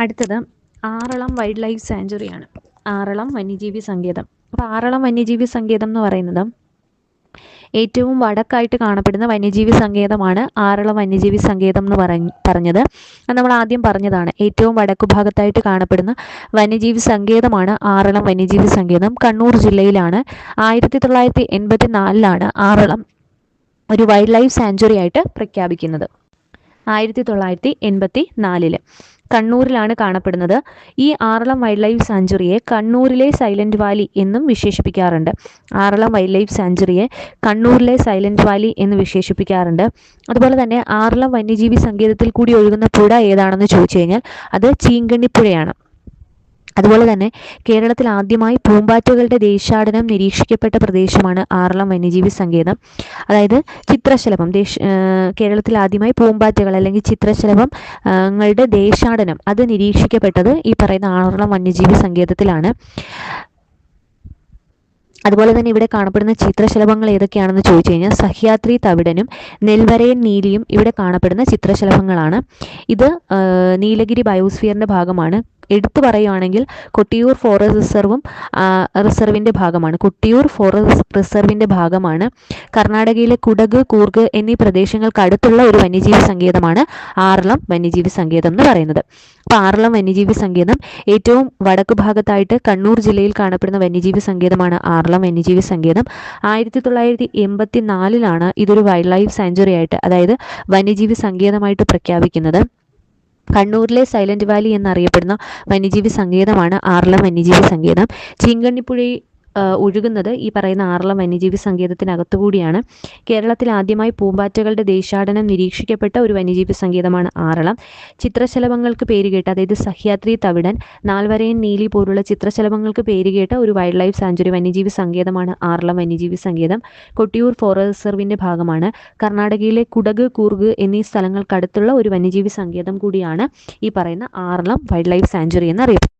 അടുത്തത് Aralam wild life സാഞ്ചുറിയാണ് ആറളം വന്യജീവി സങ്കേതം. അപ്പോൾ ആറളം വന്യജീവി സങ്കേതം എന്ന് പറയുന്നത് ഏറ്റവും വടക്കായിട്ട് കാണപ്പെടുന്ന വന്യജീവി സങ്കേതമാണ് ആറളം വന്യജീവി സങ്കേതം എന്ന് പറഞ്ഞ് പറഞ്ഞത്. അത് നമ്മൾ ആദ്യം പറഞ്ഞതാണ്. ഏറ്റവും വടക്കു ഭാഗത്തായിട്ട് കാണപ്പെടുന്ന വന്യജീവി സങ്കേതമാണ് ആറളം വന്യജീവി സങ്കേതം. കണ്ണൂർ ജില്ലയിലാണ്. ആയിരത്തി തൊള്ളായിരത്തി എൺപത്തി നാലിലാണ് ആറളം ഒരു വൈൽഡ് ലൈഫ് സാഞ്ചുറി ആയിട്ട് പ്രഖ്യാപിക്കുന്നത്. ആയിരത്തി തൊള്ളായിരത്തി എൺപത്തി നാലിൽ കണ്ണൂരിലാണ് കാണപ്പെടുന്നത്. ഈ ആറളം വൈൽഡ് ലൈഫ് സാഞ്ചുറിയെ കണ്ണൂരിലെ സൈലന്റ് വാലി എന്നും വിശേഷിപ്പിക്കാറുണ്ട്. ആറളം വൈൽഡ് ലൈഫ് സാഞ്ചുറിയെ കണ്ണൂരിലെ സൈലന്റ് വാലി എന്ന് വിശേഷിപ്പിക്കാറുണ്ട്. അതുപോലെ തന്നെ ആറളം വന്യജീവി സങ്കേതത്തിൽ കൂടി ഒഴുകുന്ന പുഴ ഏതാണെന്ന് ചോദിച്ചു കഴിഞ്ഞാൽ അത് ചീങ്കണ്ണിപ്പുഴയാണ്. അതുപോലെ തന്നെ കേരളത്തിൽ ആദ്യമായി പൂമ്പാറ്റകളുടെ ദേശാടനം നിരീക്ഷിക്കപ്പെട്ട പ്രദേശമാണ് ആറളം വന്യജീവി സങ്കേതം. അതായത് ചിത്രശലഭം ദേശ കേരളത്തിൽ ആദ്യമായി പൂമ്പാറ്റകൾ അല്ലെങ്കിൽ ചിത്രശലഭംങ്ങളുടെ ദേശാടനം അത് നിരീക്ഷിക്കപ്പെട്ടത് ഈ പറയുന്ന ആറളം വന്യജീവി സങ്കേതത്തിലാണ്. അതുപോലെ തന്നെ ഇവിടെ കാണപ്പെടുന്ന ചിത്രശലഭങ്ങൾ ഏതൊക്കെയാണെന്ന് ചോദിച്ചു കഴിഞ്ഞാൽ സഹ്യാദ്രി തവിടനും നെൽവരയൻ നീലിയും ഇവിടെ കാണപ്പെടുന്ന ചിത്രശലഭങ്ങളാണ്. ഇത് നീലഗിരി ബയോസ്ഫിയറിന്റെ ഭാഗമാണ്. എടുത്തു പറയുകയാണെങ്കിൽ കൊട്ടിയൂർ ഫോറസ്റ്റ് റിസർവും റിസർവിന്റെ ഭാഗമാണ്. കൊട്ടിയൂർ ഫോറസ്റ്റ് റിസർവിന്റെ ഭാഗമാണ്. കർണാടകയിലെ കുടക് കൂർഗ് എന്നീ പ്രദേശങ്ങൾക്ക് അടുത്തുള്ള ഒരു വന്യജീവി സങ്കേതമാണ് ആറളം വന്യജീവി സങ്കേതം എന്ന് പറയുന്നത്. അപ്പോൾ ആറളം വന്യജീവി സങ്കേതം ഏറ്റവും വടക്കു ഭാഗത്തായിട്ട് കണ്ണൂർ ജില്ലയിൽ കാണപ്പെടുന്ന വന്യജീവി സങ്കേതമാണ് ആറളം വന്യജീവി സങ്കേതം. ആയിരത്തി തൊള്ളായിരത്തി എൺപത്തി നാലിലാണ് ഇതൊരു വൈൽഡ് ലൈഫ് സാഞ്ചുറി ആയിട്ട് അതായത് വന്യജീവി സങ്കേതമായിട്ട് പ്രഖ്യാപിക്കുന്നത്. കണ്ണൂരിലെ സൈലന്റ് വാലി എന്നറിയപ്പെടുന്ന വന്യജീവി സങ്കേതമാണ് ആറളം വന്യജീവി സങ്കേതം. ചീങ്കണ്ണിപ്പുഴയിൽ ഒഴുകുന്നത് ഈ പറയുന്ന ആറളം വന്യജീവി സങ്കേതത്തിനകത്തു കൂടിയാണ്. കേരളത്തിൽ ആദ്യമായി പൂമ്പാറ്റകളുടെ ദേശാടനം നിരീക്ഷിക്കപ്പെട്ട ഒരു വന്യജീവി സങ്കേതമാണ് ആറളം. ചിത്രശലഭങ്ങൾക്ക് പേരുകേട്ട അതായത് സഹ്യാദ്രി തവിടൻ നാൽവരയൻ നീലി പോലുള്ള ചിത്രശലഭങ്ങൾക്ക് പേരുകേട്ട ഒരു വൈൽഡ് ലൈഫ് സാഞ്ചുറി വന്യജീവി സങ്കേതമാണ് ആറളം വന്യജീവി സങ്കേതം. കൊട്ടിയൂർ ഫോറസ്റ്റ് റിസർവിന്റെ ഭാഗമാണ്. കർണാടകയിലെ കുടക് കൂർഗ് എന്നീ സ്ഥലങ്ങൾക്കടുത്തുള്ള ഒരു വന്യജീവി സങ്കേതം കൂടിയാണ് ഈ പറയുന്ന ആറളം വൈൽഡ് ലൈഫ് സാഞ്ചുറി എന്നറിയപ്പെടുന്നത്.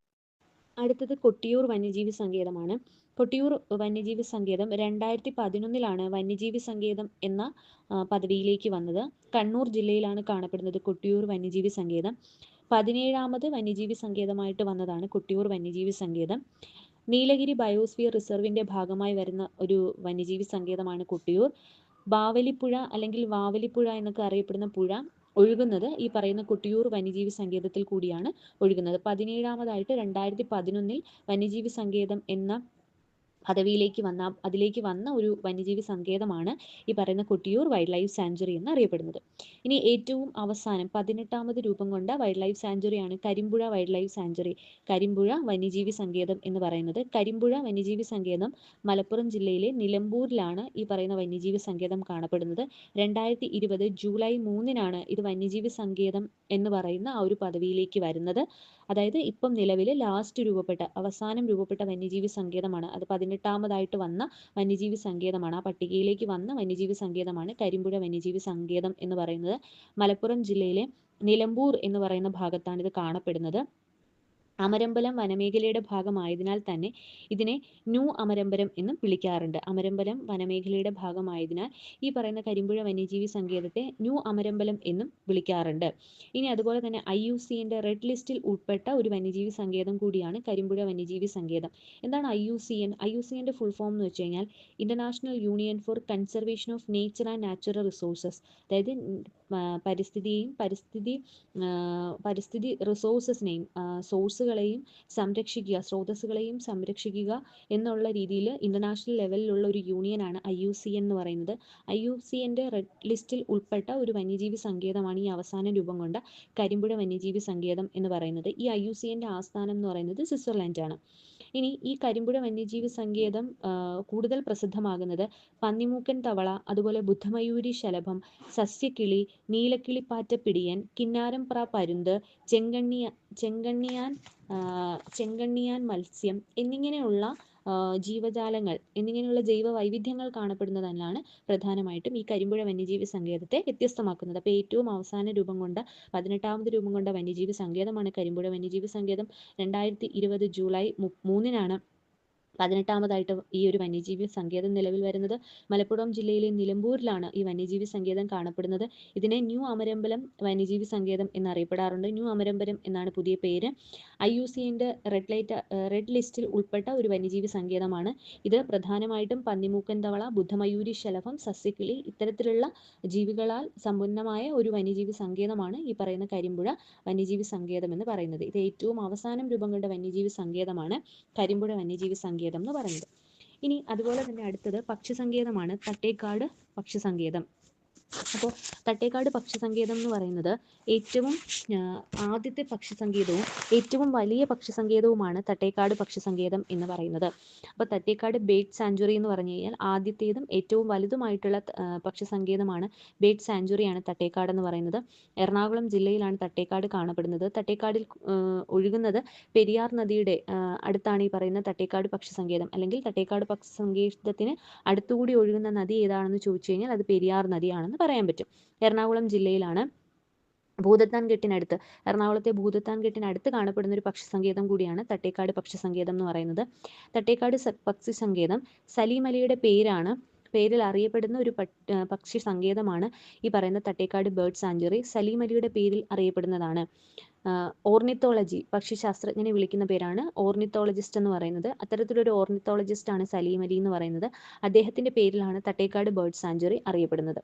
അടുത്തത് കൊട്ടിയൂർ വന്യജീവി സങ്കേതമാണ്. കൊട്ടിയൂർ വന്യജീവി സങ്കേതം രണ്ടായിരത്തി പതിനൊന്നിലാണ് വന്യജീവി സങ്കേതം എന്ന പദവിയിലേക്ക് വന്നത്. കണ്ണൂർ ജില്ലയിലാണ് കാണപ്പെടുന്നത് കൊട്ടിയൂർ വന്യജീവി സങ്കേതം. പതിനേഴാമത് വന്യജീവി സങ്കേതമായിട്ട് വന്നതാണ് കൊട്ടിയൂർ വന്യജീവി സങ്കേതം. നീലഗിരി ബയോസ്ഫിയർ റിസർവിന്റെ ഭാഗമായി വരുന്ന ഒരു വന്യജീവി സങ്കേതമാണ് കൊട്ടിയൂർ. ബാവലിപ്പുഴ അല്ലെങ്കിൽ വാവലിപ്പുഴ എന്നൊക്കെ അറിയപ്പെടുന്ന പുഴ ഒഴുകുന്നത് ഈ പറയുന്ന കൊട്ടിയൂർ വന്യജീവി സങ്കേതത്തിൽ കൂടിയാണ് ഒഴുകുന്നത്. പതിനേഴാമതായിട്ട് രണ്ടായിരത്തി പതിനൊന്നിൽ വന്യജീവി സങ്കേതം എന്ന പദവിയിലേക്ക് വന്ന അതിലേക്ക് വന്ന ഒരു വന്യജീവി സങ്കേതമാണ് ഈ പറയുന്ന കൊട്ടിയൂർ വൈൽഡ് ലൈഫ് സാഞ്ചുറി എന്ന് അറിയപ്പെടുന്നത്. ഇനി ഏറ്റവും അവസാനം പതിനെട്ടാമത് രൂപം കൊണ്ട വൈൽഡ് ലൈഫ് സാഞ്ചുറിയാണ് Karimpuzha wildlife sanctuary Karimpuzha വന്യജീവി സങ്കേതം എന്ന് പറയുന്നത്. കരിമ്പുഴ വന്യജീവി സങ്കേതം മലപ്പുറം ജില്ലയിലെ നിലമ്പൂരിലാണ് ഈ പറയുന്ന വന്യജീവി സങ്കേതം കാണപ്പെടുന്നത്. രണ്ടായിരത്തി ഇരുപത് ജൂലൈ മൂന്നിനാണ് ഇത് വന്യജീവി സങ്കേതം എന്ന് പറയുന്ന ആ ഒരു പദവിയിലേക്ക് വരുന്നത്. അതായത് ഇപ്പം നിലവിൽ ലാസ്റ്റ് രൂപപ്പെട്ട അവസാനം രൂപപ്പെട്ട വന്യജീവി സങ്കേതമാണ്. അത് പതിനെട്ടാമതായിട്ട് വന്ന വന്യജീവി സങ്കേതമാണ്. ആ പട്ടികയിലേക്ക് വന്ന വന്യജീവി സങ്കേതമാണ് കരിമ്പുഴ വന്യജീവി സങ്കേതം എന്ന് പറയുന്നത്. മലപ്പുറം ജില്ലയിലെ നിലമ്പൂർ എന്ന് പറയുന്ന ഭാഗത്താണ് ഇത് കാണപ്പെടുന്നത്. അമരമ്പലം വനമേഖലയുടെ ഭാഗമായതിനാൽ തന്നെ ഇതിനെ ന്യൂ അമരമ്പലം എന്നും വിളിക്കാറുണ്ട്. അമരമ്പലം വനമേഖലയുടെ ഭാഗമായതിനാൽ ഈ പറയുന്ന കരിമ്പുഴ വന്യജീവി സങ്കേതത്തെ ന്യൂ അമരമ്പലം എന്നും വിളിക്കാറുണ്ട്. ഇനി അതുപോലെ തന്നെ ഐ യു സിന്റെ റെഡ് ലിസ്റ്റിൽ ഉൾപ്പെട്ട ഒരു വന്യജീവി സങ്കേതം കൂടിയാണ് കരിമ്പുഴ വന്യജീവി സങ്കേതം. എന്താണ് I U C N I U C എന്റെ ഫുൾ ഫോം എന്ന് വെച്ച് കഴിഞ്ഞാൽ international union for conservation of nature and natural resources അതായത് പരിസ്ഥിതിയെയും പരിസ്ഥിതി പരിസ്ഥിതി റിസോഴ്സസിനെയും സോഴ്സുകളെയും സംരക്ഷിക്കുക സ്രോതസ്സുകളെയും സംരക്ഷിക്കുക എന്നുള്ള രീതിയിൽ ഇന്റർനാഷണൽ ലെവലിലുള്ള ഒരു യൂണിയനാണ് ഐ യു സി എന്ന് പറയുന്നത്. ഐ യു സി എന്റെ റെഡ് ലിസ്റ്റിൽ ഉൾപ്പെട്ട ഒരു വന്യജീവി സങ്കേതമാണ് ഈ അവസാന രൂപം കൊണ്ട കരിമ്പുഴ വന്യജീവി സങ്കേതം എന്ന് പറയുന്നത്. ഈ ഐ യു സി എന്റെ ആസ്ഥാനം എന്ന് പറയുന്നത് സ്വിറ്റ്സർലൻഡ് ആണ്. ഇനി ഈ കരിമ്പുഴ വന്യജീവി സങ്കേതം കൂടുതൽ പ്രസിദ്ധമാകുന്നത് പന്നിമൂക്കൻ തവള അതുപോലെ ബുദ്ധമയൂരി ശലഭം സസ്യക്കിളി നീലക്കിളിപ്പാറ്റ പിടിയൻ കിന്നാരംപ്ര പരുന്ത് ചെങ്കണ്ണിയ ചെങ്കണ്ണിയാൻ ചെങ്കണ്ണിയാൻ മത്സ്യം എന്നിങ്ങനെയുള്ള ജീവജാലങ്ങൾ എന്നിങ്ങനെയുള്ള ജൈവ വൈവിധ്യങ്ങൾ കാണപ്പെടുന്നതിനാണ് പ്രധാനമായിട്ടും ഈ കരിമ്പുഴ വന്യജീവി സങ്കേതത്തെ വ്യത്യസ്തമാക്കുന്നത്. അപ്പോൾ ഏറ്റവും അവസാന രൂപം കൊണ്ട പതിനെട്ടാമത് രൂപം കൊണ്ട വന്യജീവി സങ്കേതമാണ് കരിമ്പുഴ വന്യജീവി സങ്കേതം. രണ്ടായിരത്തി ഇരുപത് ജൂലൈ മൂന്നിനാണ് പതിനെട്ടാമതായിട്ട് ഈ ഒരു വന്യജീവി സങ്കേതം നിലവിൽ വരുന്നത്. മലപ്പുറം ജില്ലയിലെ നിലമ്പൂരിലാണ് ഈ വന്യജീവി സങ്കേതം കാണപ്പെടുന്നത്. ഇതിനെ ന്യൂ അമരമ്പലം വന്യജീവി സങ്കേതം എന്നറിയപ്പെടാറുണ്ട്. ന്യൂ അമരമ്പലം എന്നാണ് പുതിയ പേര്. ഐ യു സിന്റെ റെഡ് ലൈറ്റ് റെഡ് ലിസ്റ്റിൽ ഉൾപ്പെട്ട ഒരു വന്യജീവി സങ്കേതമാണ് ഇത്. പ്രധാനമായിട്ടും പന്നിമൂക്കൻ തവള ബുദ്ധമയൂരി ശലഭം സസ്യക്കിളി ഇത്തരത്തിലുള്ള ജീവികളാൽ സമ്പന്നമായ ഒരു വന്യജീവി സങ്കേതമാണ് ഈ പറയുന്ന കരിമ്പുഴ വന്യജീവി സങ്കേതം എന്ന് പറയുന്നത്. ഇത് ഏറ്റവും അവസാനം രൂപം കൊണ്ട വന്യജീവി സങ്കേതമാണ്. കരിമ്പുഴ വന്യജീവി സങ്കേതം. എന്ന് പറയുന്നത്. ഇനി അതുപോലെ തന്നെ അടുത്തത് പക്ഷി സങ്കേതമാണ് തട്ടേക്കാട് പക്ഷി സങ്കേതം അപ്പോൾ തട്ടേക്കാട് പക്ഷി സങ്കേതം എന്ന് പറയുന്നത് ഏറ്റവും ആദ്യത്തെ പക്ഷി സങ്കേതവും ഏറ്റവും വലിയ പക്ഷി സങ്കേതവുമാണ് തട്ടേക്കാട് പക്ഷി സങ്കേതം എന്ന് പറയുന്നത്. അപ്പോൾ തട്ടേക്കാട് ബേഡ് സാഞ്ചുറി എന്ന് പറഞ്ഞു കഴിഞ്ഞാൽ ആദ്യത്തേതും ഏറ്റവും വലുതുമായിട്ടുള്ള പക്ഷി സങ്കേതമാണ് ബേഡ് സാഞ്ചുറിയാണ് തട്ടേക്കാട് എന്ന് പറയുന്നത്. എറണാകുളം ജില്ലയിലാണ് തട്ടേക്കാട് കാണപ്പെടുന്നത്. തട്ടേക്കാടിൽ ഒഴുകുന്നത് പെരിയാർ നദിയുടെ അടുത്താണ് ഈ പറയുന്ന തട്ടേക്കാട് പക്ഷി സങ്കേതം അല്ലെങ്കിൽ തട്ടേക്കാട് പക്ഷി സങ്കേതത്തിന് അടുത്തുകൂടി ഒഴുകുന്ന നദി ഏതാണെന്ന് ചോദിച്ചു കഴിഞ്ഞാൽ അത് പെരിയാർ നദിയാണെന്ന് പറയാൻ പറ്റും. എറണാകുളം ജില്ലയിലാണ് ഭൂതത്താൻ കെട്ടിനടുത്ത് എറണാകുളത്തെ ഭൂതത്താൻ കെട്ടിനടുത്ത് കാണപ്പെടുന്ന ഒരു പക്ഷി സങ്കേതം കൂടിയാണ് തട്ടേക്കാട് പക്ഷി സങ്കേതം എന്ന് പറയുന്നത്. തട്ടേക്കാട് പക്ഷി സങ്കേതം സലീം അലിയുടെ പേരാണ്. പേരിൽ അറിയപ്പെടുന്ന ഒരു പക്ഷി സങ്കേതമാണ് ഈ പറയുന്ന തട്ടേക്കാട് ബേർഡ് സാഞ്ചുറി. സലീം അലിയുടെ പേരിൽ അറിയപ്പെടുന്നതാണ്. ഓർണിത്തോളജി പക്ഷിശാസ്ത്രജ്ഞനെ വിളിക്കുന്ന പേരാണ്. ഓർണിത്തോളജിസ്റ്റ് എന്ന് പറയുന്നത്. അത്തരത്തിലൊരു ഓർണിത്തോളജിസ്റ്റ് ആണ് സലീം അലി എന്ന് പറയുന്നത്. അദ്ദേഹത്തിന്റെ പേരിലാണ് തട്ടേക്കാട് ബേർഡ് സാഞ്ചുറി അറിയപ്പെടുന്നത്.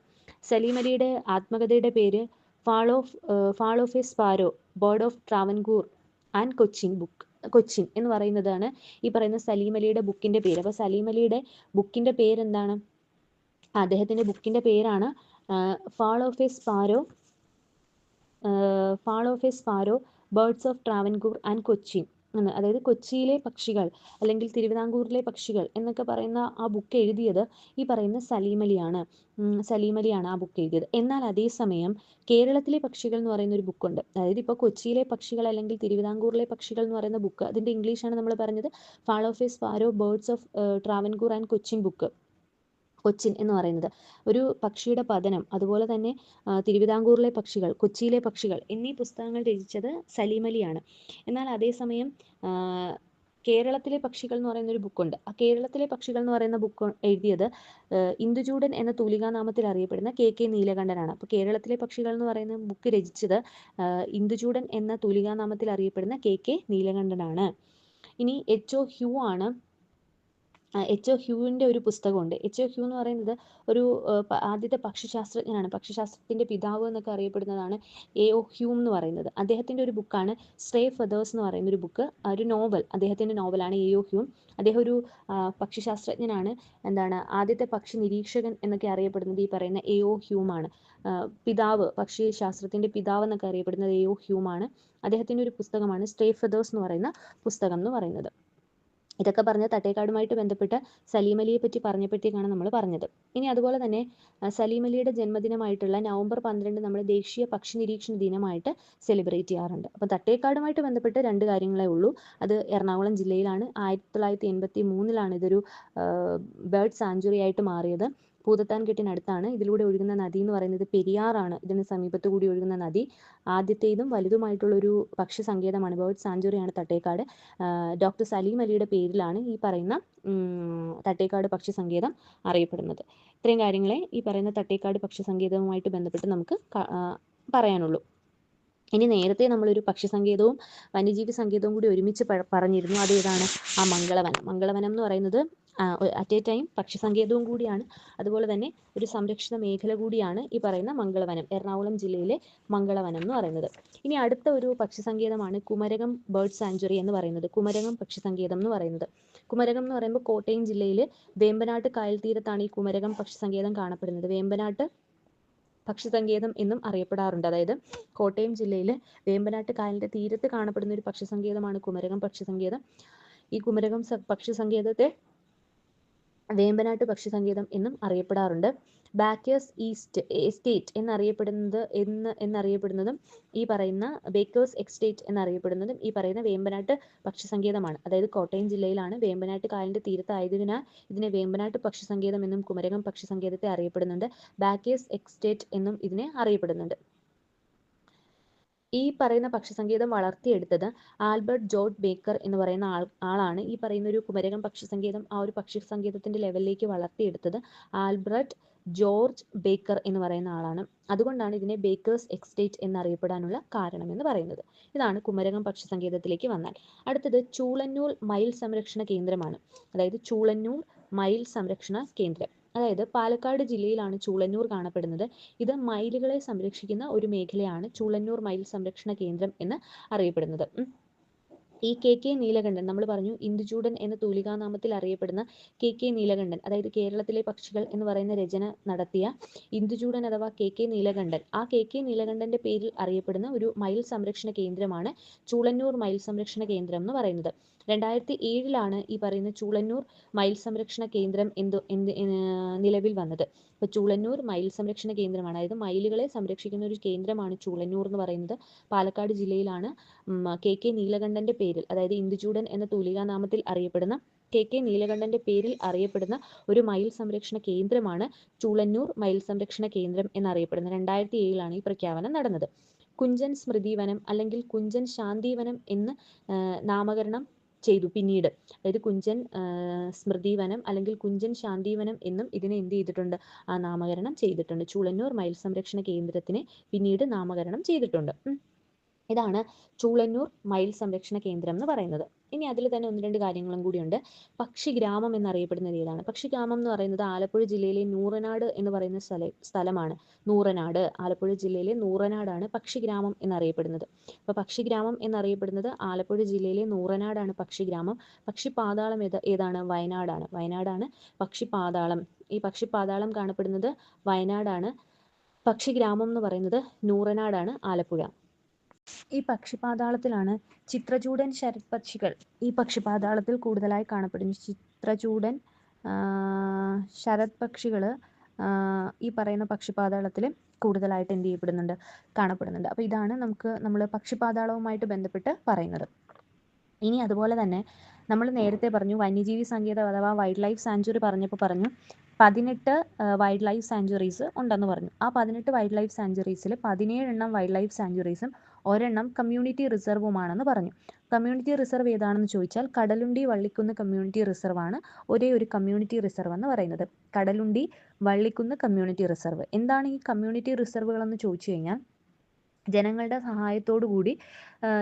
സലീം അലിയുടെ ആത്മകഥയുടെ പേര് fall of fall of a sparrow bird of Travancore and Cochin book Cochin എന്ന് പറയുന്നതാണ് ഈ പറയുന്ന സലീം അലിയുടെ ബുക്കിന്റെ പേര്. അപ്പോൾ സലീം അലിയുടെ ബുക്കിന്റെ പേരെന്താണ്? അദ്ദേഹത്തിന്റെ ബുക്കിന്റെ പേരാണ് fall of a sparrow fall of a sparrow birds of Travancore and Kochi എന്ന് അതായത് കൊച്ചിയിലെ പക്ഷികൾ അല്ലെങ്കിൽ തിരുവിതാംകൂറിലെ പക്ഷികൾ എന്നൊക്കെ പറയുന്ന ആ ബുക്ക് എഴുതിയത് ഈ പറയുന്ന സലീമലിയാണ് സലീമലിയാണ് ആ ബുക്ക് എഴുതിയത്. എന്നാൽ അതേസമയം കേരളത്തിലെ പക്ഷികൾ എന്ന് പറയുന്ന ഒരു ബുക്കുണ്ട് അതായത് ഇപ്പോൾ കൊച്ചിയിലെ പക്ഷികൾ അല്ലെങ്കിൽ തിരുവിതാംകൂറിലെ പക്ഷികൾ എന്ന് പറയുന്ന ബുക്ക് അതിന്റെ ഇംഗ്ലീഷാണ് നമ്മൾ പറഞ്ഞത് fall of a sparrow birds of Travancore and Cochin book Cochin എന്ന് പറയുന്നത്. ഒരു പക്ഷിയുടെ പതനം അതുപോലെ തന്നെ തിരുവിതാംകൂറിലെ പക്ഷികൾ കൊച്ചിയിലെ പക്ഷികൾ എന്നീ പുസ്തകങ്ങൾ രചിച്ചത് സലീമലിയാണ് എന്നാൽ അതേസമയം കേരളത്തിലെ പക്ഷികൾ എന്ന് പറയുന്ന ഒരു ബുക്കുണ്ട് ആ കേരളത്തിലെ പക്ഷികൾ എന്ന് പറയുന്ന ബുക്ക് എഴുതിയത് ഇന്ദുചൂടൻ എന്ന തൂലികാനാമത്തിൽ അറിയപ്പെടുന്ന കെ കെ നീലകണ്ഠനാണ് അപ്പോൾ കേരളത്തിലെ പക്ഷികൾ എന്ന് പറയുന്ന ബുക്ക് രചിച്ചത് ഇന്ദുചൂടൻ എന്ന തൂലികാനാമത്തിൽ അറിയപ്പെടുന്ന കെ കെ നീലകണ്ഠനാണ് ഇനി എച്ച് ഒ ഹ്യൂ ആണ്. എച്ച് ഒ ഹ്യൂവിന്റെ ഒരു പുസ്തകമുണ്ട്. എച്ച് ഒ ഹ്യൂ എന്ന് പറയുന്നത് ഒരു ആദ്യത്തെ പക്ഷിശാസ്ത്രജ്ഞനാണ്. പക്ഷിശാസ്ത്രത്തിന്റെ പിതാവ് എന്നൊക്കെ അറിയപ്പെടുന്നതാണ് എ ഒ ഹ്യൂ എന്ന് പറയുന്നത്. അദ്ദേഹത്തിന്റെ ഒരു ബുക്കാണ് സ്ട്രേ ഫെദേഴ്സ് എന്ന് പറയുന്ന ഒരു ബുക്ക്. ഒരു നോവൽ. അദ്ദേഹത്തിന്റെ നോവലാണ് എ ഒ ഹ്യൂ അദ്ദേഹം ഒരു പക്ഷിശാസ്ത്രജ്ഞനാണ്. എന്താണ് ആദ്യത്തെ പക്ഷി നിരീക്ഷകൻ എന്നൊക്കെ അറിയപ്പെടുന്നത് ഈ പറയുന്ന എ ഒ ഹ്യൂമാണ് പിതാവ് പക്ഷിശാസ്ത്രത്തിന്റെ പിതാവ് എന്നൊക്കെ അറിയപ്പെടുന്നത് എ ഒ ഹ്യൂമാണ് അദ്ദേഹത്തിന്റെ ഒരു പുസ്തകമാണ് സ്ട്രേ ഫെദേഴ്സ് എന്ന് പറയുന്ന പുസ്തകം എന്ന് പറയുന്നത്. ഇതൊക്കെ പറഞ്ഞ തട്ടേക്കാടുമായിട്ട് ബന്ധപ്പെട്ട് സലീം അലിയെ പറ്റി പറഞ്ഞപ്പോഴത്തേക്കാണ് നമ്മൾ പറഞ്ഞത്. ഇനി അതുപോലെ തന്നെ സലീം അലിയുടെ ജന്മദിനമായിട്ടുള്ള നവംബർ പന്ത്രണ്ട് നമ്മൾ ദേശീയ പക്ഷി നിരീക്ഷണ ദിനമായിട്ട് സെലിബ്രേറ്റ് ചെയ്യാറുണ്ട്. അപ്പോൾ തട്ടേക്കാടുമായിട്ട് ബന്ധപ്പെട്ട് രണ്ട് കാര്യങ്ങളേ ഉള്ളൂ. അത് എറണാകുളം ജില്ലയിലാണ്. ആയിരത്തി തൊള്ളായിരത്തി എൺപത്തി മൂന്നിലാണ് ഇതൊരു ബേർഡ് സാഞ്ചുറി ആയിട്ട് മാറിയത്. ഭൂതത്താൻകെട്ടിനടുത്താണ് ഇതിലൂടെ ഒഴുകുന്ന നദി എന്ന് പറയുന്നത് പെരിയാറാണ്. ഇതിന് സമീപത്ത് കൂടി ഒഴുകുന്ന നദി. ആദ്യത്തേതും വലുതുമായിട്ടുള്ള ഒരു പക്ഷി സങ്കേതമാണ് ബേർഡ് സാഞ്ചുറിയാണ് തട്ടേക്കാട്. ഡോക്ടർ സലീം അലിയുടെ പേരിലാണ് ഈ പറയുന്ന തട്ടേക്കാട് പക്ഷി സങ്കേതം അറിയപ്പെടുന്നത്. ഇത്രയും കാര്യങ്ങളെ ഈ പറയുന്ന തട്ടേക്കാട് പക്ഷി സങ്കേതവുമായിട്ട് ബന്ധപ്പെട്ട് നമുക്ക് പറയാനുള്ളൂ. ഇനി നേരത്തെ നമ്മളൊരു പക്ഷി സങ്കേതവും വന്യജീവി സങ്കേതവും കൂടി ഒരുമിച്ച് പറഞ്ഞിരുന്നു. അതേതാണ് ആ മംഗളവനം. മംഗളവനം എന്ന് പറയുന്നത് അറ്റ് എ ടൈം പക്ഷി സങ്കേതവും കൂടിയാണ്. അതുപോലെ തന്നെ ഒരു സംരക്ഷണ മേഖല കൂടിയാണ് ഈ പറയുന്ന മംഗളവനം എറണാകുളം ജില്ലയിലെ മംഗളവനം എന്ന് പറയുന്നത്. ഇനി അടുത്ത ഒരു പക്ഷി സങ്കേതമാണ് കുമരകം ബേർഡ് സാഞ്ചുറി എന്ന് പറയുന്നത് കുമരകം പക്ഷി സങ്കേതം എന്ന് പറയുന്നത്. കുമരകം എന്ന് പറയുമ്പോൾ കോട്ടയം ജില്ലയിൽ വേമ്പനാട്ട് കായൽ തീരത്താണ് ഈ കുമരകം പക്ഷി സങ്കേതം കാണപ്പെടുന്നത്. വേമ്പനാട്ട് പക്ഷി സങ്കേതം എന്നും അറിയപ്പെടാറുണ്ട്. അതായത് കോട്ടയം ജില്ലയിലെ വേമ്പനാട്ട് കായലിന്റെ തീരത്ത് കാണപ്പെടുന്ന ഒരു പക്ഷി സങ്കേതമാണ് കുമരകം പക്ഷി സങ്കേതം ഈ കുമരകം പക്ഷി സങ്കേതത്തെ വേമ്പനാട്ട് പക്ഷി സങ്കേതം എന്നും അറിയപ്പെടാറുണ്ട്. ബാക്കേഴ്സ് ഈസ്റ്റ് എസ്റ്റേറ്റ് എന്നറിയപ്പെടുന്നത് എന്ന് എന്നറിയപ്പെടുന്നതും ഈ പറയുന്ന ബേക്കേഴ്സ് എക്സ്റ്റേറ്റ് എന്നറിയപ്പെടുന്നതും ഈ പറയുന്ന വേമ്പനാട്ട് പക്ഷി സങ്കേതമാണ് അതായത് കോട്ടയം ജില്ലയിലാണ് വേമ്പനാട്ട് കായലിന്റെ തീരത്തായതിനാൽ ഇതിനെ വേമ്പനാട്ട് പക്ഷി സങ്കേതം എന്നും കുമരകം പക്ഷി സങ്കേതത്തെ അറിയപ്പെടുന്നുണ്ട്. ബാക്കേഴ്സ് എക്സ്റ്റേറ്റ് എന്നും ഇതിനെ അറിയപ്പെടുന്നുണ്ട്. ഈ പറയുന്ന പക്ഷിസംഗീതം വളർത്തിയെടുത്തത് ആൽബർട്ട് ജോർജ് ബേക്കർ എന്ന് പറയുന്ന ആൾ ആളാണ്. ഈ പറയുന്ന ഒരു കുമരകം പക്ഷിസംഗീതം ആ ഒരു പക്ഷിസങ്കേതത്തിന്റെ ലെവലിലേക്ക് വളർത്തിയെടുത്തത് ആൽബർട്ട് ജോർജ് ബേക്കർ എന്ന് പറയുന്ന ആളാണ്. അതുകൊണ്ടാണ് ഇതിനെ ബേക്കേഴ്സ് എക്സ്റ്റേറ്റ് എന്നറിയപ്പെടാനുള്ള കാരണം എന്ന് പറയുന്നത്. ഇതാണ് കുമരകം പക്ഷിസങ്കേതത്തിലേക്ക് വന്നാൽ. അടുത്തത് ചൂളന്നൂർ മയിൽ സംരക്ഷണ കേന്ദ്രമാണ്. അതായത് ചൂളന്നൂർ മയിൽ സംരക്ഷണ കേന്ദ്രം. അതായത് പാലക്കാട് ജില്ലയിലാണ് ചൂളന്നൂർ കാണപ്പെടുന്നത്. ഇത് മയിലുകളെ സംരക്ഷിക്കുന്ന ഒരു മേഖലയാണ് ചൂളന്നൂർ മയിൽ സംരക്ഷണ കേന്ദ്രം എന്ന് അറിയപ്പെടുന്നത്. ഈ കെ കെ നീലകണ്ഠൻ നമ്മൾ പറഞ്ഞു ഇന്ദുചൂടൻ എന്ന തൂലികാനാമത്തിൽ അറിയപ്പെടുന്ന കെ കെ നീലകണ്ഠൻ അതായത് കേരളത്തിലെ പക്ഷികൾ എന്ന് പറയുന്ന രചന നടത്തിയ ഇന്ദുചൂടൻ അഥവാ കെ കെ നീലകണ്ഠൻ ആ കെ കെ നീലകണ്ഠന്റെ പേരിൽ അറിയപ്പെടുന്ന ഒരു മയിൽ സംരക്ഷണ കേന്ദ്രമാണ് ചൂളന്നൂർ മയിൽ സംരക്ഷണ കേന്ദ്രം എന്ന് പറയുന്നത്. രണ്ടായിരത്തി ഏഴിലാണ് ഈ പറയുന്ന ചൂളന്നൂർ മയിൽ സംരക്ഷണ കേന്ദ്രം എന്ത് എന്ത് നിലവിൽ വന്നത്. അപ്പോൾ ചൂളന്നൂർ മയിൽ സംരക്ഷണ കേന്ദ്രമാണ്. അതായത് മയിലുകളെ സംരക്ഷിക്കുന്ന ഒരു കേന്ദ്രമാണ് ചൂളന്നൂർ എന്ന് പറയുന്നത്. പാലക്കാട് ജില്ലയിലാണ് കെ കെ നീലകണ്ഠന്റെ പേരിൽ അതായത് ഇന്ദുചൂടൻ എന്ന തൂലികാനാമത്തിൽ അറിയപ്പെടുന്ന കെ കെ നീലകണ്ഠന്റെ പേരിൽ അറിയപ്പെടുന്ന ഒരു മയിൽ സംരക്ഷണ കേന്ദ്രമാണ് ചൂളന്നൂർ മയിൽ സംരക്ഷണ കേന്ദ്രം എന്നറിയപ്പെടുന്നത്. രണ്ടായിരത്തി ഏഴിലാണ് ഈ പ്രഖ്യാപനം നടന്നത്. കുഞ്ചൻ സ്മൃതിവനം അല്ലെങ്കിൽ കുഞ്ചൻ ശാന്തിവനം എന്ന് നാമകരണം ചെയ്തു. പിന്നീട് അതായത് കുഞ്ചൻ സ്മൃതിവനം അല്ലെങ്കിൽ കുഞ്ചൻ ശാന്തിവനം എന്നും ഇതിനെ എന്ത് ചെയ്തിട്ടുണ്ട്? ആ നാമകരണം ചെയ്തിട്ടുണ്ട്. ചൂളന്നൂർ മയിൽ സംരക്ഷണ കേന്ദ്രത്തിനെ പിന്നീട് നാമകരണം ചെയ്തിട്ടുണ്ട്. ഇതാണ് ചൂളന്നൂർ മയിൽ സംരക്ഷണ കേന്ദ്രം എന്ന് പറയുന്നത്. ഇനി അതിൽ തന്നെ ഒന്ന് രണ്ട് കാര്യങ്ങളും കൂടിയുണ്ട് പക്ഷി പക്ഷിഗ്രാമം എന്നറിയപ്പെടുന്നത് ഏതാണ്? പക്ഷിഗ്രാമം എന്ന് പറയുന്നത് ആലപ്പുഴ ജില്ലയിലെ നൂറനാട് എന്ന് പറയുന്ന സ്ഥല സ്ഥലമാണ്. നൂറനാട്. ആലപ്പുഴ ജില്ലയിലെ നൂറനാടാണ് പക്ഷി ഗ്രാമം എന്നറിയപ്പെടുന്നത്. അപ്പോൾ പക്ഷിഗ്രാമം എന്നറിയപ്പെടുന്നത് ആലപ്പുഴ ജില്ലയിലെ നൂറനാടാണ് പക്ഷി പക്ഷിഗ്രാമം പക്ഷിപാതാളം ഏത് ഏതാണ്? വയനാടാണ്. വയനാടാണ് പക്ഷിപാതാളം ഈ പക്ഷിപാതാളം കാണപ്പെടുന്നത് വയനാടാണ്. പക്ഷി ഗ്രാമം എന്ന് പറയുന്നത് നൂറനാടാണ് ആലപ്പുഴ. ഈ പക്ഷിപാതാളത്തിലാണ് ചിത്രചൂടൻ ശരത്പക്ഷികൾ. ഈ പക്ഷിപാതാളത്തിൽ കൂടുതലായി കാണപ്പെടുന്നു ചിത്രചൂടൻ ശരത്പക്ഷികൾ ശരത് പക്ഷികൾ ഈ പറയുന്ന പക്ഷിപാതാളത്തിൽ കൂടുതലായിട്ട് എന്ത് ചെയ്യപ്പെടുന്നുണ്ട്? കാണപ്പെടുന്നുണ്ട്. അപ്പോൾ ഇതാണ് നമുക്ക് നമ്മൾ പക്ഷിപാതാളവുമായിട്ട് ബന്ധപ്പെട്ട് പറയുന്നത്. ഇനി അതുപോലെ തന്നെ നമ്മൾ നേരത്തെ പറഞ്ഞു വന്യജീവി സങ്കേതം അഥവാ വൈൽഡ് ലൈഫ് സാഞ്ചുറി പറഞ്ഞപ്പോൾ പറഞ്ഞു പതിനെട്ട് വൈൽഡ് ലൈഫ് സാഞ്ചുറീസ് ഉണ്ടെന്ന് പറഞ്ഞു. ആ പതിനെട്ട് വൈൽഡ് ലൈഫ് സാഞ്ചുറീസിൽ പതിനേഴ് എണ്ണം വൈൽഡ് ലൈഫ് സാഞ്ചുറീസും ഒരെണ്ണം കമ്മ്യൂണിറ്റി റിസർവുമാണെന്ന് പറഞ്ഞു. കമ്മ്യൂണിറ്റി റിസർവ് ഏതാണെന്ന് ചോദിച്ചാൽ കടലുണ്ടി വള്ളിക്കുന്ന് കമ്മ്യൂണിറ്റി റിസർവ് ആണ് ഒരേ ഒരു കമ്മ്യൂണിറ്റി റിസർവ് എന്ന് പറയുന്നത്. കടലുണ്ടി വള്ളിക്കുന്ന് കമ്മ്യൂണിറ്റി റിസർവ് എന്താണ് ഈ കമ്മ്യൂണിറ്റി റിസർവുകൾ എന്ന് ചോദിച്ചു കഴിഞ്ഞാൽ ജനങ്ങളുടെ സഹായത്തോടു കൂടി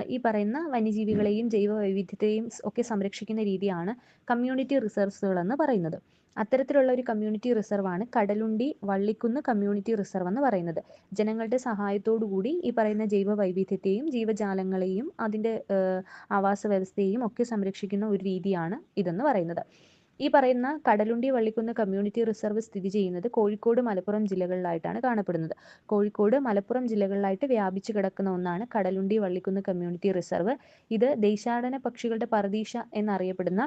ഈ പറയുന്ന വന്യജീവികളെയും ജൈവ വൈവിധ്യത്തെയും ഒക്കെ സംരക്ഷിക്കുന്ന രീതിയാണ് കമ്മ്യൂണിറ്റി റിസർവ്സുകൾ എന്ന് പറയുന്നത്. അത്തരത്തിലുള്ള ഒരു കമ്മ്യൂണിറ്റി റിസർവ് ആണ് കടലുണ്ടി വള്ളിക്കുന്ന് കമ്മ്യൂണിറ്റി റിസർവ് എന്ന് പറയുന്നത്. ജനങ്ങളുടെ കൂടി ഈ പറയുന്ന ജൈവ വൈവിധ്യത്തെയും ജീവജാലങ്ങളെയും അതിന്റെ ആവാസ വ്യവസ്ഥയെയും ഒക്കെ സംരക്ഷിക്കുന്ന ഒരു രീതിയാണ് ഇതെന്ന് പറയുന്നത്. ഈ പറയുന്ന കടലുണ്ടി വള്ളിക്കുന്ന് കമ്മ്യൂണിറ്റി റിസർവ് സ്ഥിതി ചെയ്യുന്നത് കോഴിക്കോട് മലപ്പുറം ജില്ലകളിലായിട്ടാണ് കാണപ്പെടുന്നത്. കോഴിക്കോട് മലപ്പുറം ജില്ലകളിലായിട്ട് വ്യാപിച്ചു കിടക്കുന്ന ഒന്നാണ് കടലുണ്ടി വള്ളിക്കുന്ന് കമ്മ്യൂണിറ്റി റിസർവ് ഇത് ദേശാടന പക്ഷികളുടെ പറദീശ എന്നറിയപ്പെടുന്ന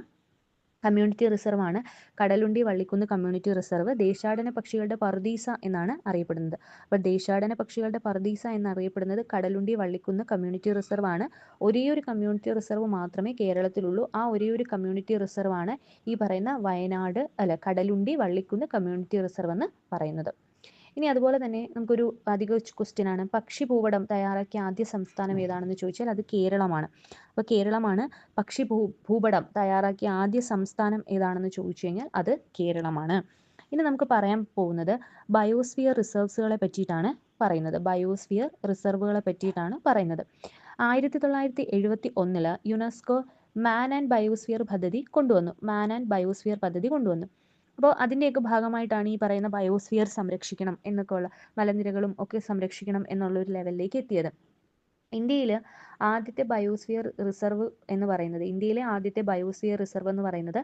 കമ്മ്യൂണിറ്റി റിസർവ് ആണ്. കടലുണ്ടി വള്ളിക്കുന്ന് കമ്മ്യൂണിറ്റി റിസർവ് ദേശാടന പക്ഷികളുടെ പറുദീസ എന്നാണ് അറിയപ്പെടുന്നത്. അപ്പോൾ ദേശാടന പക്ഷികളുടെ പറുദീസ എന്നറിയപ്പെടുന്നത് കടലുണ്ടി വള്ളിക്കുന്ന് കമ്മ്യൂണിറ്റി റിസർവ് ആണ്. കമ്മ്യൂണിറ്റി റിസർവ് മാത്രമേ കേരളത്തിലുള്ളൂ. ആ ഒരേയൊരു ഒരു കമ്മ്യൂണിറ്റി റിസർവ് ആണ് ഈ പറയുന്ന വയനാട് അല്ല കടലുണ്ടി വള്ളിക്കുന്ന് കമ്മ്യൂണിറ്റി റിസർവ് എന്ന് പറയുന്നത്. ഇനി അതുപോലെ തന്നെ നമുക്കൊരു അധിക ക്വസ്റ്റ്യൻ ആണ്. പക്ഷി ഭൂപടം തയ്യാറാക്കിയ ആദ്യ സംസ്ഥാനം ഏതാണെന്ന് ചോദിച്ചാൽ അത് കേരളമാണ്. അപ്പോൾ കേരളമാണ് പക്ഷി ഭൂ ഭൂപടം തയ്യാറാക്കിയ ആദ്യ സംസ്ഥാനം ഏതാണെന്ന് ചോദിച്ചു കഴിഞ്ഞാൽ അത് കേരളമാണ്. ഇനി നമുക്ക് പറയാൻ പോകുന്നത് ബയോസ്ഫിയർ റിസർവ്സുകളെ പറ്റിയിട്ടാണ് പറയുന്നത്. ബയോസ്ഫിയർ റിസർവുകളെ പറ്റിയിട്ടാണ് പറയുന്നത്. ആയിരത്തി തൊള്ളായിരത്തി എഴുപത്തി ഒന്നിൽ യുനെസ്കോ മാൻ ആൻഡ് ബയോസ്ഫിയർ പദ്ധതി കൊണ്ടുവന്നു. മാൻ ആൻഡ് ബയോസ്ഫിയർ പദ്ധതി കൊണ്ടുവന്നു. അപ്പോൾ അതിന്റെയൊക്കെ ഭാഗമായിട്ടാണ് ഈ പറയുന്ന ബയോസ്ഫിയർ സംരക്ഷിക്കണം എന്നൊക്കെ ഉള്ള മലനിരകളും ഒക്കെ സംരക്ഷിക്കണം എന്നുള്ള ഒരു ലെവലിലേക്ക് എത്തിയത്. ഇന്ത്യയിൽ ആദ്യത്തെ ബയോസ്ഫിയർ റിസർവ് എന്ന് പറയുന്നത് ഇന്ത്യയിലെ ആദ്യത്തെ ബയോസ്ഫിയർ റിസർവ് എന്ന് പറയുന്നത്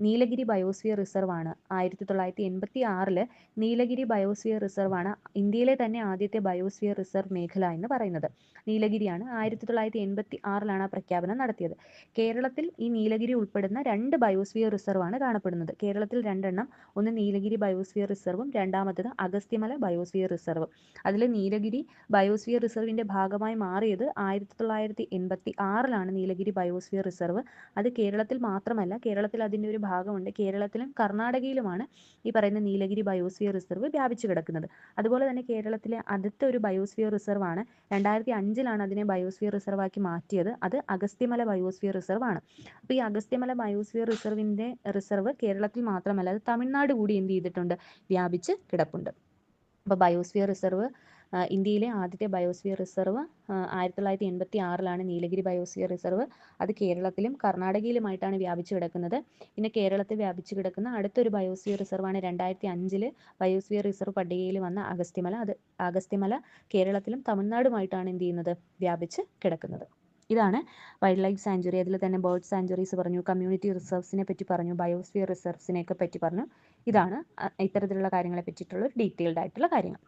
നീലഗിരി ബയോസ്ഫിയർ റിസർവ് ആണ്. ആയിരത്തി തൊള്ളായിരത്തി എൺപത്തി ആറിൽ നീലഗിരി ബയോസ്ഫിയർ റിസർവ് ആണ് ഇന്ത്യയിലെ തന്നെ ആദ്യത്തെ ബയോസ്ഫിയർ റിസർവ് മേഖല എന്ന് പറയുന്നത്. നീലഗിരിയാണ് ആയിരത്തി തൊള്ളായിരത്തി എൺപത്തി ആറിലാണ് ആ പ്രഖ്യാപനം നടത്തിയത്. കേരളത്തിൽ ഈ നീലഗിരി ഉൾപ്പെടുന്ന രണ്ട് ബയോസ്ഫിയർ റിസർവ് ആണ് കാണപ്പെടുന്നത്. കേരളത്തിൽ രണ്ടെണ്ണം ഒന്ന് നീലഗിരി ബയോസ്ഫിയർ റിസർവും രണ്ടാമത്തേത് അഗസ്ത്യമല ബയോസ്ഫിയർ റിസർവ്. അതിൽ നീലഗിരി ബയോസ്ഫിയർ റിസർവിന്റെ ഭാഗമായി മാറിയത് ആയിരത്തി തൊള്ളായിരത്തി എൺപത്തി ആറിലാണ് നീലഗിരി ബയോസ്ഫിയർ റിസർവ്. അത് കേരളത്തിൽ മാത്രമല്ല കേരളത്തിൽ അതിന്റെ ഒരു ഭാഗമുണ്ട്. കേരളത്തിലും കർണാടകയിലുമാണ് ഈ പറയുന്ന നീലഗിരി ബയോസ്ഫിയർ റിസർവ് വ്യാപിച്ചു കിടക്കുന്നത്. അതുപോലെ തന്നെ കേരളത്തിലെ അടുത്ത ഒരു ബയോസ്ഫിയർ റിസർവ് ആണ് രണ്ടായിരത്തി അഞ്ചിലാണ് അതിനെ ബയോസ്ഫിയർ റിസർവ് ആക്കി മാറ്റിയത്. അത് അഗസ്ത്യമല ബയോസ്ഫിയർ റിസർവ് ആണ് അപ്പോൾ ഈ അഗസ്ത്യമല ബയോസ്ഫിയർ റിസർവിന്റെ റിസർവ് കേരളത്തിൽ മാത്രമല്ല അത് തമിഴ്നാട് കൂടി എന്ത് ചെയ്തിട്ടുണ്ട്? വ്യാപിച്ച് കിടപ്പുണ്ട്. അപ്പോൾ ബയോസ്ഫിയർ റിസർവ് ഇന്ത്യയിലെ ആദ്യത്തെ ബയോസ്ഫിയർ റിസർവ് ആയിരത്തി തൊള്ളായിരത്തി എൺപത്തി ആറിലാണ് നീലഗിരി ബയോസ്ഫിയർ റിസർവ്. അത് കേരളത്തിലും കർണാടകയിലുമായിട്ടാണ് വ്യാപിച്ചു കിടക്കുന്നത്. പിന്നെ കേരളത്തിൽ വ്യാപിച്ചു കിടക്കുന്ന അടുത്തൊരു ബയോസ്ഫിയർ റിസർവാണ് രണ്ടായിരത്തി അഞ്ചിൽ ബയോസ്ഫിയർ റിസർവ് പട്ടികയിൽ വന്ന അഗസ്ത്യമല. അത് അഗസ്ത്യമല കേരളത്തിലും തമിഴ്നാടുമായിട്ടാണ് എന്ത് ചെയ്യുന്നത്? വ്യാപിച്ച് കിടക്കുന്നത്. ഇതാണ് വൈൽഡ് ലൈഫ് സാഞ്ചുറി അതിൽ തന്നെ ബേർഡ് സാഞ്ചുറീസ് പറഞ്ഞു കമ്മ്യൂണിറ്റി റിസർവ്സിനെ പറ്റി പറഞ്ഞു ബയോസ്ഫിയർ റിസർവ്സിനെയൊക്കെ പറ്റി പറഞ്ഞു. ഇതാണ് ഇത്തരത്തിലുള്ള കാര്യങ്ങളെ പറ്റിയിട്ടുള്ള ഡീറ്റെയിൽഡ് ആയിട്ടുള്ള കാര്യങ്ങൾ.